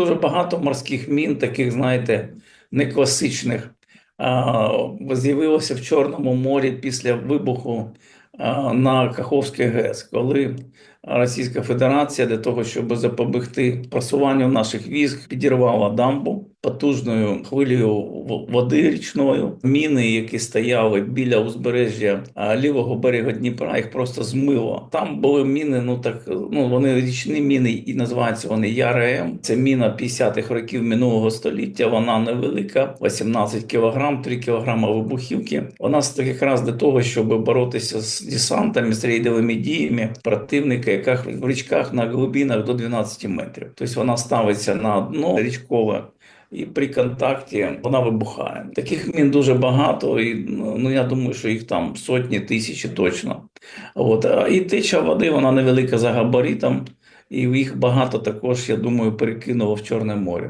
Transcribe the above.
дуже багато морських мін, таких, знаєте, не класичних. З'явилося в Чорному морі після вибуху на Каховський ГЕС, коли Російська Федерація для того, щоб запобігти просуванню наших військ, підірвала дамбу потужною хвилею води річною. Міни, які стояли біля узбережжя лівого берега Дніпра, їх просто змило. Там були міни, ну так ну вони річні міни і називаються вони ЯРМ. Це міна 50-х років минулого століття. Вона невелика, 18 кілограм, 3 кілограма вибухівки. Вона якраз для того, щоб боротися з десантами, з рейдовими діями противника, яка в річках на глибинах до 12 метрів. Тобто вона ставиться на дно річкове. І при контакті вона вибухає. Таких мін дуже багато, і ну я думаю, що їх там сотні тисячі точно. От і теча води вона невелика за габаритом, і їх багато також, я думаю, перекинуло в Чорне море.